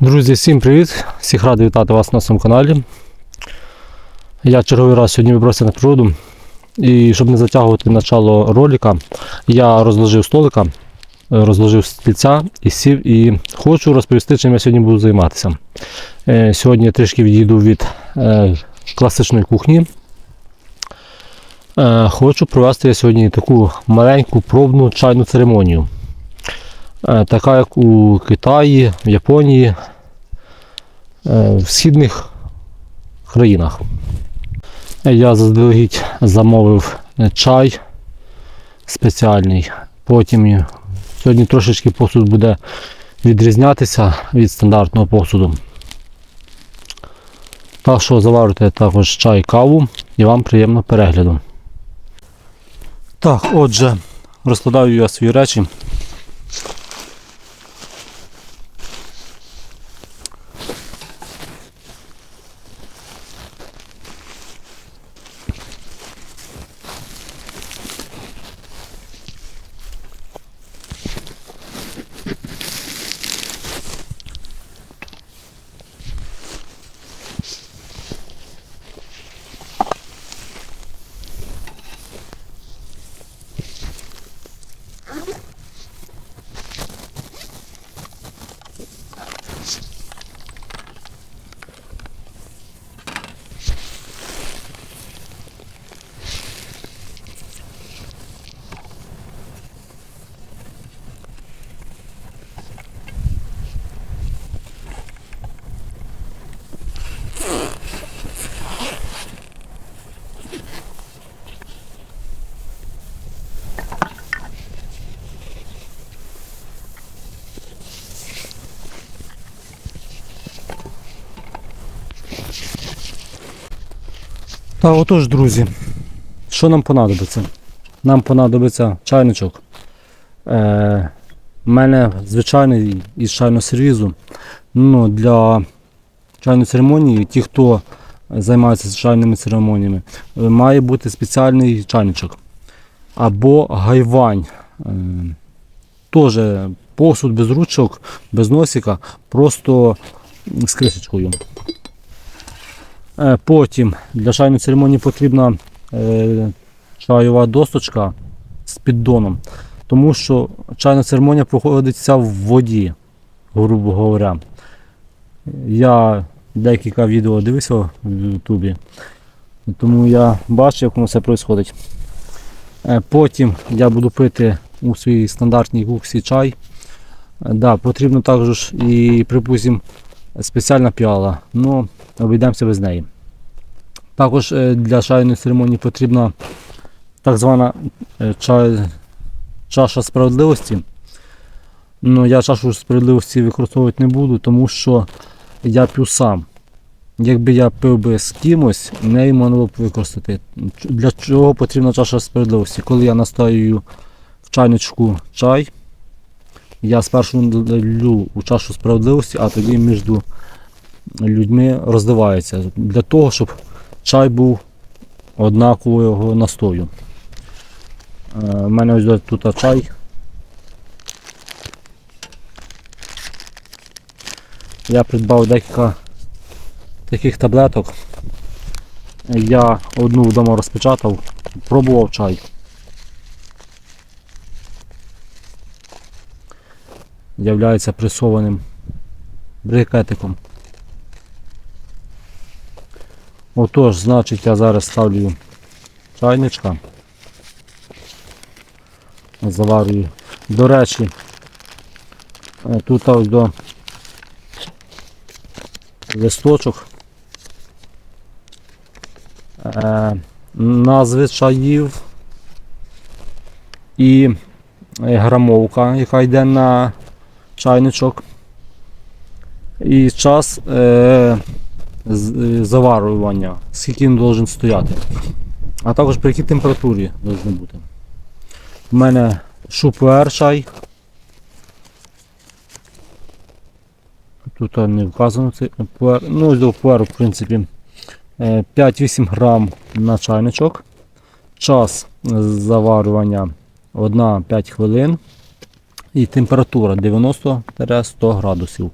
Друзі, всім привіт! Всіх радий вітати вас на своєму каналі. Я черговий раз сьогодні вибрався на природу. І щоб не затягувати начало ролика, я розложив столика, розложив стільця і сів і хочу розповісти, чим я сьогодні буду займатися. Е, Сьогодні я трішки відійду від е, класичної кухні. Е, Хочу провести я сьогодні таку маленьку пробну чайну церемонію. Е, Така як у Китаї, в Японії, е, в східних країнах. Я заздалегідь замовив чай спеціальний. Потім сьогодні трошечки посуд буде відрізнятися від стандартного посуду. Так що заварюйте також чай каву і вам приємного перегляду. Так, отже, розкладаю я свої речі. Так, отож, друзі, що нам понадобиться? Нам понадобиться чайничок. Е, У мене звичайний із чайного сервізу. Ну, для чайної церемонії, ті, хто займається чайними церемоніями, е, має бути спеціальний чайничок. Або гайвань. Е, Теж посуд без ручок, без носика, просто з кришечкою. Е, Потім для чайної церемонії потрібна е, чайова досточка з піддоном, тому що чайна церемонія проходиться в воді, грубо говоря. Я декілька відео дивився в Ютубі, тому я бачу, як воно все відбувається. Е, Потім я буду пити у своїй стандартній куксі чай. Да, потрібно також і, припустимо, спеціальна піала, але обійдемося без неї. Також е, для чайної церемонії потрібна так звана е, чай, чаша справедливості. Ну, я чашу справедливості використовувати не буду, тому що я п'ю сам. Якби я пив би з кимось, неї можна було б використати. Для чого потрібна чаша справедливості? Коли я настоюю в чайничку чай, я спершу лю у чашу справедливості, а тоді між людьми розливається. Для того, щоб чай був однакового настою. Е, У мене ось тут чай. Я придбав декілька таких таблеток. Я одну вдома розпечатав, пробував чай. Являється пресованим брикетиком. Отож, значить, я зараз ставлю чайничка. Заварюю. До речі, е, тут ось до листочок. Е, назви чаїв і е, грамовка, яка йде на чайничок. І час заварювання, скільки він должен стояти. А також при якій температурі повинен бути. У мене шупуер чай. Тут не вказано цей пуер. Ну, до пуеру, в принципі, е, 5-8 грам на чайничок. Час заварювання 1-5 хвилин. І температура 90-100 градусів.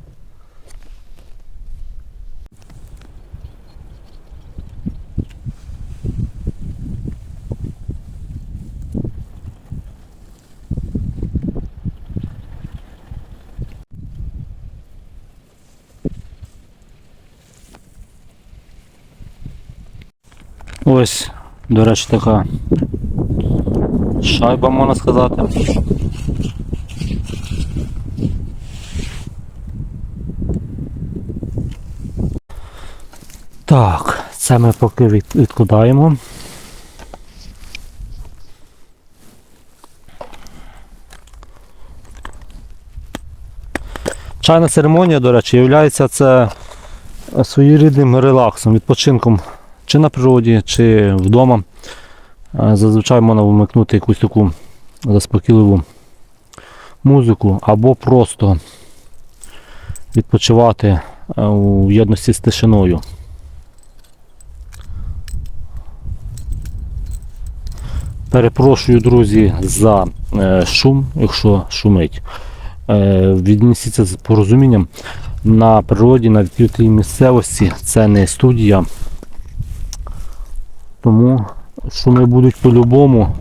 Ось, до речі, така шайба, можна сказати. Так, це ми поки від- відкладаємо. Чайна церемонія, до речі, є це своєрідним релаксом, відпочинком чи на природі, чи вдома. Зазвичай можна вмикнути якусь таку заспокійливу музику, або просто відпочивати е, у єдності з тишиною. Перепрошую, друзі, за е, шум, якщо шумить. Е, віднесіться з порозумінням на природі, на відкритій місцевості. Це не студія. Тому шуми будуть по-любому.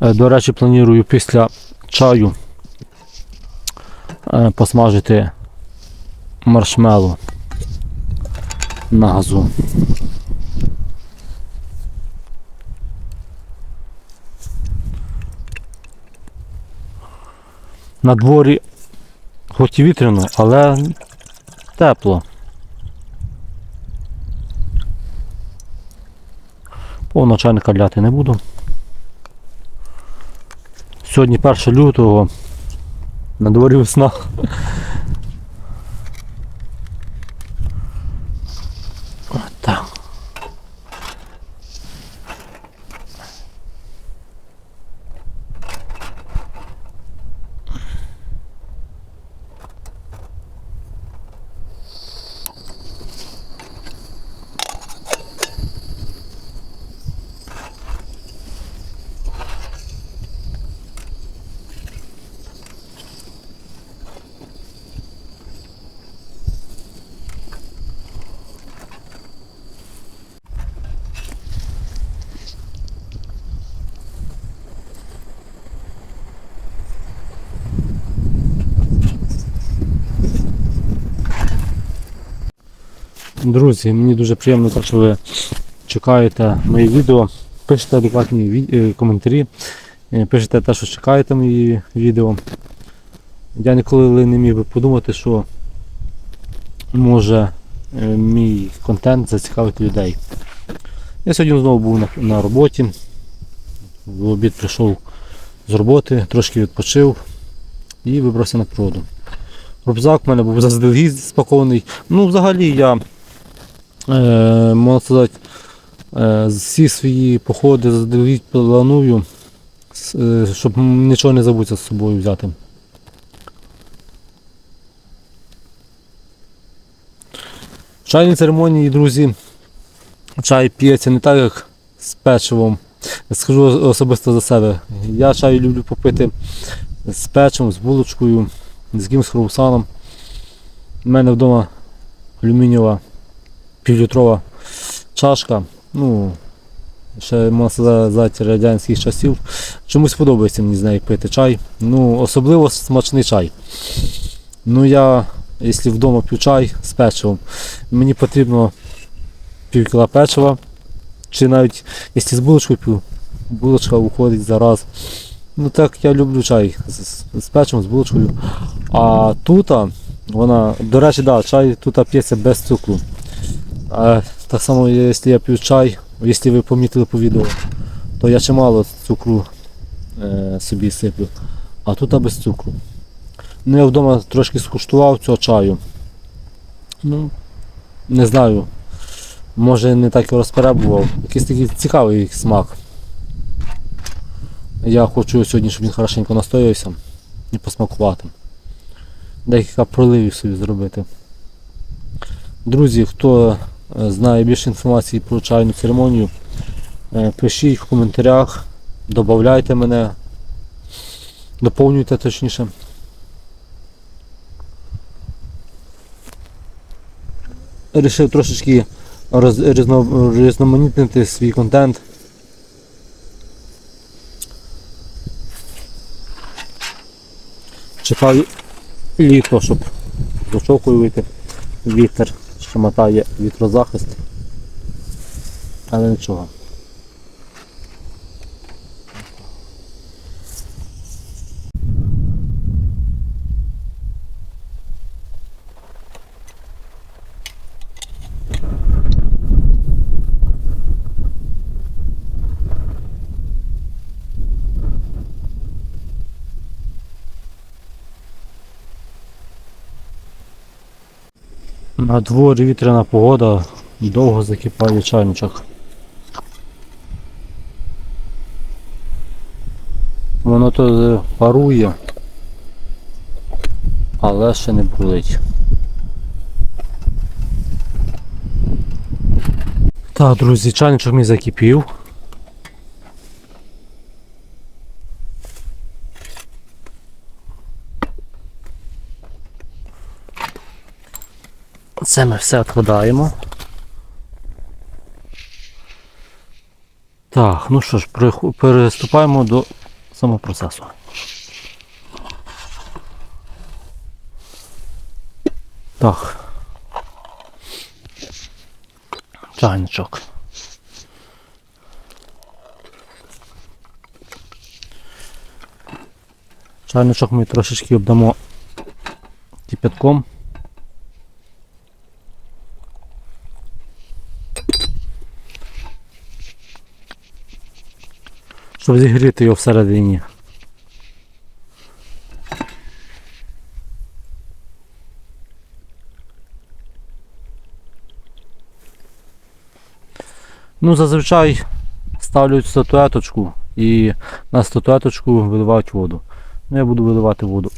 Е, До речі, планую після чаю е, посмажити маршмеллоу на газу. На дворі хоч і вітряно, але тепло. Повно чайника ляти не буду. Сьогодні 1 лютого. На дворі весна. Друзі, мені дуже приємно, що ви чекаєте мої відео, пишете адекватні е, коментарі, е, пишете те, що чекаєте мої відео. Я ніколи не міг би подумати, що може е, мій контент зацікавити людей. Я сьогодні знову був на, на роботі. В обід прийшов з роботи, трошки відпочив і вибрався на природу. Рюкзак в мене був заздалегідь спакований. Ну, взагалі я можна сказати, е, всі свої походи заздалегідь планую, е, щоб нічого не забути з собою взяти. В чайній церемонії, друзі, чай п'ється не так, як з печивом. Скажу особисто за себе. Я чай люблю попити з печивом, з булочкою, з якимось круасаном. У мене вдома алюмінієва півлітрова чашка. Ну, ще можна сказати радянських часів. Чомусь подобається мені з нею пити чай. Ну, особливо смачний чай. Ну я, якщо вдома п'ю чай з печивом, мені потрібно пів кіла печива. Чи навіть якщо з булочкою п'ю, булочка уходить зараз. Ну так я люблю чай з, з- печивом, з булочкою. А тут, вона, до речі, да, чай тут п'ється без цукру. А так само, якщо я п'ю чай, якщо ви помітили по відео, то я чимало цукру е, собі сиплю. А тут а без цукру. Ну я вдома трошки скуштував цього чаю. Ну, не знаю. Може не так і розперебував. Якийсь такий цікавий смак. Я хочу сьогодні, щоб він хорошенько настоявся і посмакувати. Декілька проливів собі зробити. Друзі, хто знає більше інформації про чайну церемонію, е, пишіть в коментарях, додавайте мене, доповнюйте точніше. Рішив трошечки роз, різно, різноманітнити свій контент. Чекаю літо, щоб з очокою вийти. Вітер ще мотає вітрозахист. Але нічого. На дворі вітряна погода, довго закипає чайничок. Воно то парує, але ще не брудить. Так, друзі, чайничок мій закипів. Це ми все відкладаємо. Так, ну що ж, переступаємо до самого процесу. Так. Чайничок. Чайничок ми трошечки обдамо кипятком. Щоб зігріти його всередині. Ну, зазвичай ставлять статуеточку і на статуеточку виливають воду. Ну, я буду виливати воду.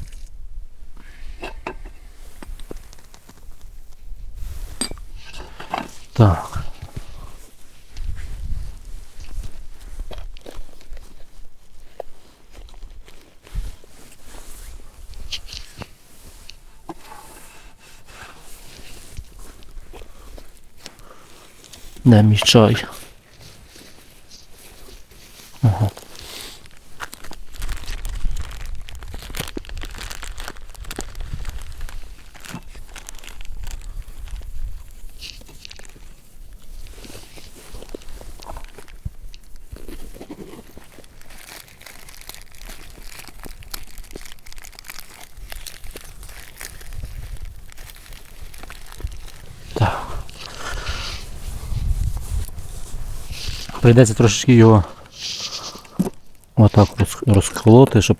Так. Де мій чай? Прийдеться трошечки його отак роз- розколоти, щоб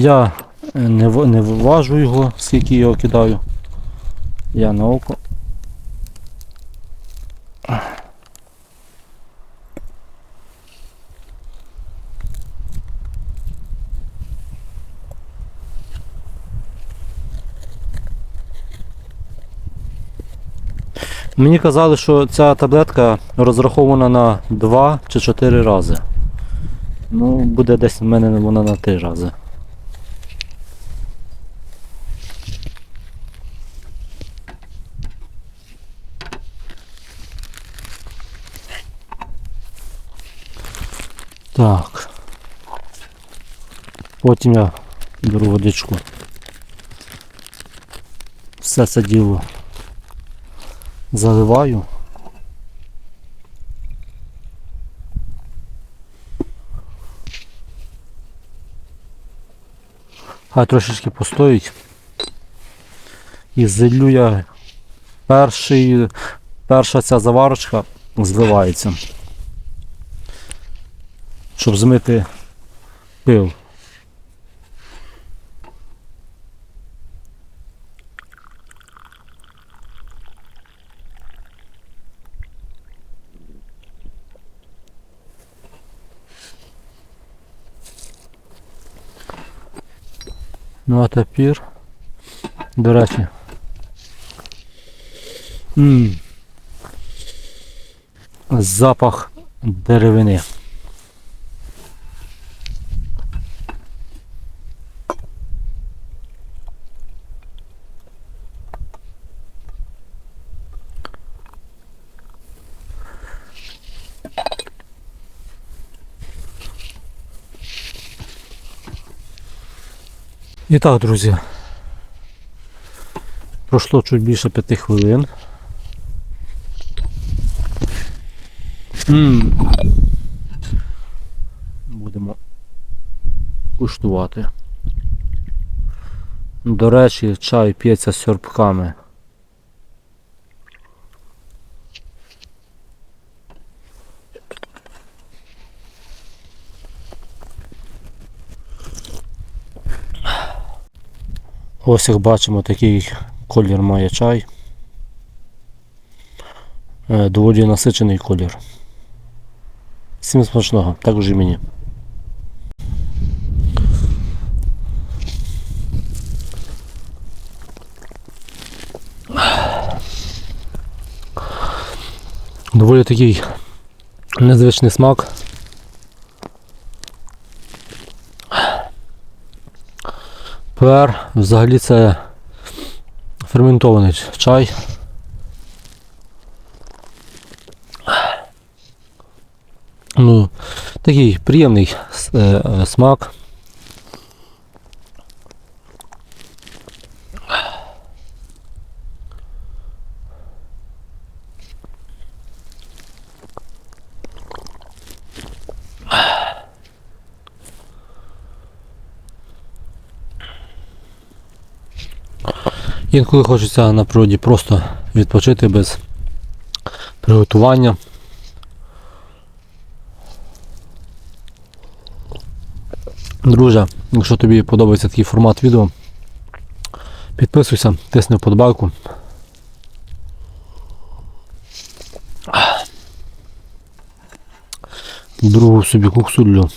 Я е, не, не важу його, скільки його кидаю. Я на око. Мені казали, що ця таблетка розрахована на 2 чи 4 рази. Ну, буде десь в мене вона на 3 рази. Так. Потім я беру водичку. Все це діло заливаю. Хай трошечки постоїть. І зіллю я перший, перша ця заварочка зливається. Щоб змити пил. Ну а тепер, до речі. м, запах деревини. І так, друзі. Пройшло чуть більше п'яти хвилин. М. Будемо куштувати. До речі, чай п'ється сьорбками. Ось як бачимо, такий колір має чай. Е, Доволі насичений колір. Всім смачного, також і мені. Доволі такий незвичний смак. Пер взагалі це ферментований чай. Ну, такий приємний е, смак. Інколи хочеться на природі просто відпочити без приготування. Друже, якщо тобі подобається такий формат відео, підписуйся, тисни вподобайку. Другу собі куксулю.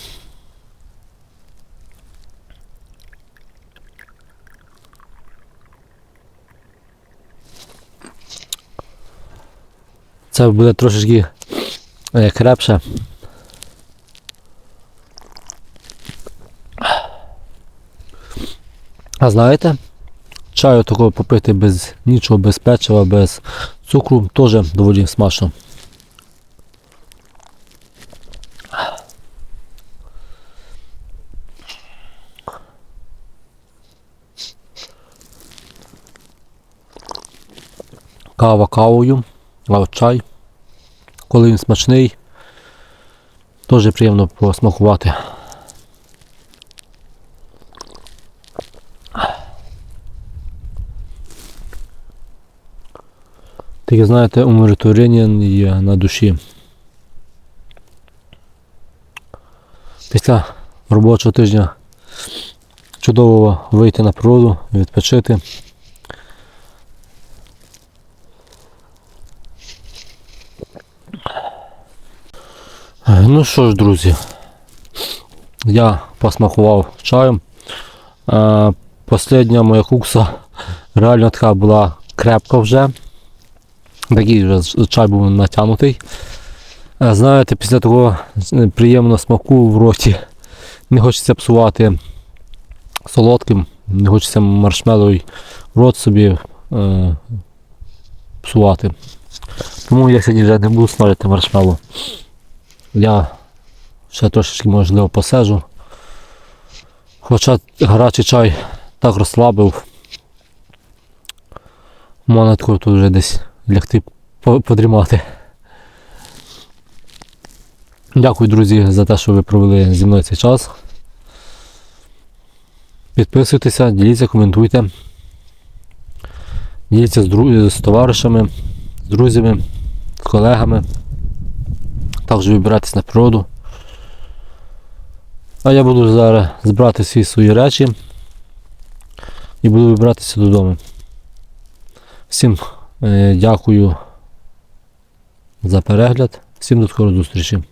Це буде трошечки е, крепше. А знаєте, чаю такого попити без нічого, без печива, без цукру, теж доволі смачно. Кава кавою, от чай, коли він смачний, теж приємно посмакувати. Таке, знаєте, умиротворення є на душі. Після робочого тижня чудово вийти на природу, відпочити. Ну що ж, друзі, я посмакував чаєм. Е, Последня моя кукса реально така була крепка вже. Такий вже чай був натягнутий. Е, Знаєте, після того е, приємного смаку в роті не хочеться псувати солодким, не хочеться маршмеловий рот собі е, псувати. Тому я сьогодні вже не буду смажити маршмеллоу. Я ще трошечки можливо посежу. Хоча гарячий чай так розслабив. Можна тут вже десь лягти подрімати. Дякую, друзі, за те, що ви провели зі мною цей час. Підписуйтеся, діліться, коментуйте. Діліться з, дру... з товаришами, з друзями, з колегами. Також вибиратись на природу. А я буду зараз збирати всі свої речі і буду вибиратися додому. Всім е, дякую за перегляд. Всім до скорої зустрічі.